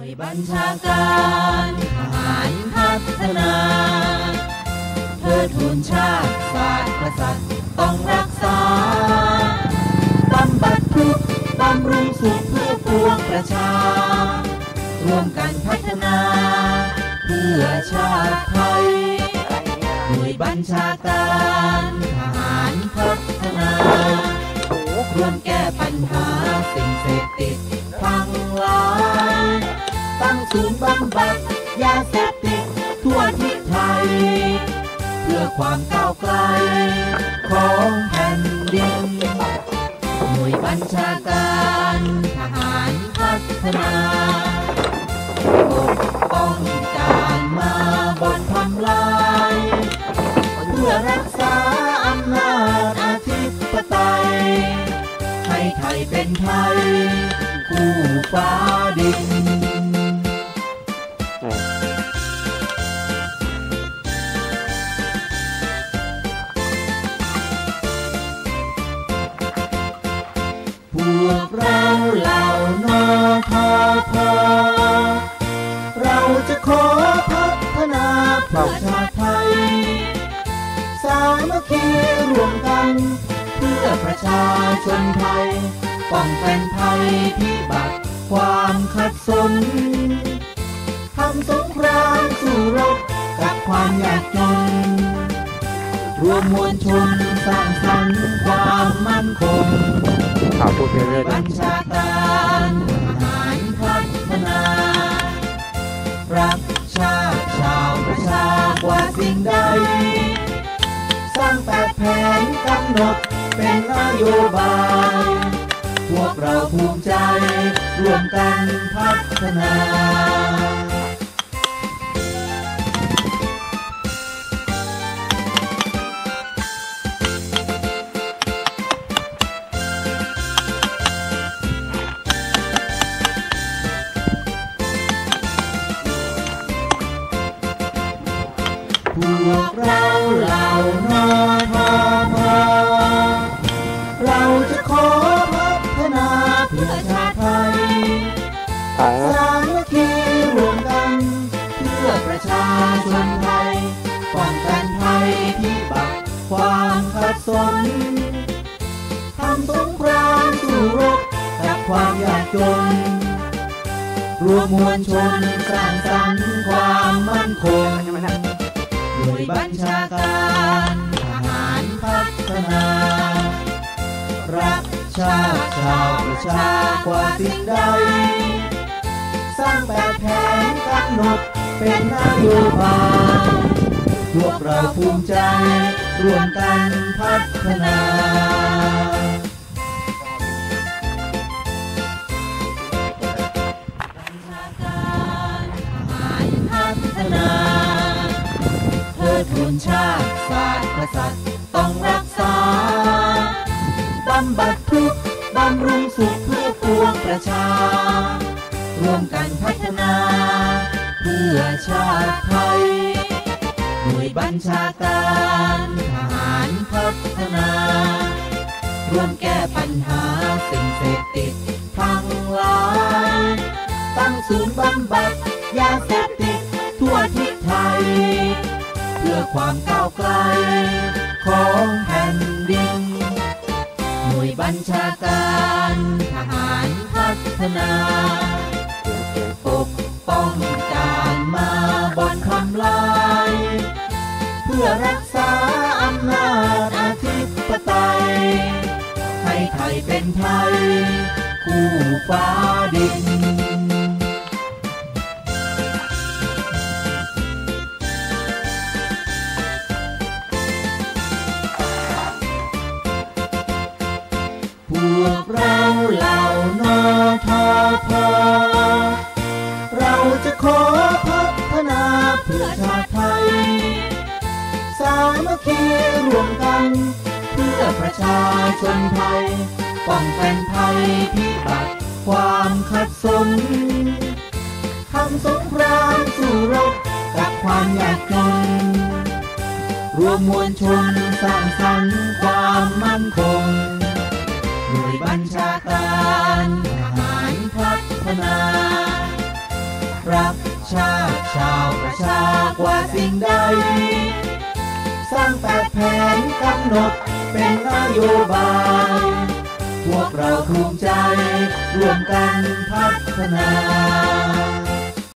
วยบัญชาการทหารพัฒนาเพื่อทูนชาติศาสตร์กษัตริย์ต้องรักษาบำบัดทุกข์บำรุงสุขเพื่อปวงประชา ร่วมกันพัฒนา เพื่อชาติไทยหน่วยบัญชาการทหารพัฒนาร่วมแก้ปัญหาสิ่งเสพ ตั้งศูนย์บำบัดยาเสพติดทั่วทิศไทย เพื่อความก้าวไกล ของแผ่นดิน หน่วยบัญชาการทหารพัฒนาปกป้องการมาบนทำลาย เพื่อรักษาอำนาจอธิปไตย ให้ไทยเป็นไทย คู่ฟ้าดิน วกเราเหล่านอทอพอเราจะขอพัฒนาเพื่อชาไทย สามัคคีรวมกัน เพื่อประชาชนไทย ป้องกันภัยพิบัติความขัดสนทำสงครามสู้รบกับความยากจนรวมมวลชนสร้างสรรค์ความมั่นคง พูดไปเรื่อยบัญชาการทหารพัฒนารักชาติชาวประชากว่าสิ่งใด สร้างแปดแผนกำหนดเป็นนโยบาย พวกเราภูมิใจร่วมกันพัฒนา พวกเราเหล่านอทอพอเราจะขอพัฒนาเพื่อชาติไทยสามัคคีรวมกัน เพื่อประชาชนไทยป้องกันภัยพิบัติความขัดสนทำสงครามสู้รบกับความยากจน รวมมวลชนสร้างสรรค์ความมั่นคง หน่วยบัญชาการทหารพัฒนา รักชาติชาวประชากว่าสิ่งใด สร้างแบบแผนกำหนดเป็นนโยบายพวกเราภูมิใจร่วมกันพัฒนา ชาติศาสตร์กษัตริย์ต้องรักษา บำบัดทุกข์บำรุงสุขเพื่อปวงประชา ร่วมกันพัฒนา เพื่อชาติไทยหน่วยบัญชาการทหารพัฒนา ร่วมแก้ปัญหาสิ่งเสพติดทั้งหลายตั้งศูนย์บำบัดยาเสพติดทั่วทิศไทย เพื่อความก้าวไกล ของแผ่นดิน หน่วยบัญชาการทหารพัฒนาปกป้องการมาบอนทำลาย เพื่อรักษาอำนาจอธิปไตย ให้ไทยเป็นไทย คู่ฟ้าดิน ประชาชนไทย ป้องกันภัยพิบัติความขัดสนทำสงครามสู้รบกับความยากจน รวมมวลชนสร้างสรรค์ความมั่นคงหน่วยบัญชาการทหารพัฒนารักชาติชาวประชากว่าสิ่งใด สร้างแปดแผนกำหนด เป็นนโยบาย พวกเราภูมิใจร่วมกันพัฒนา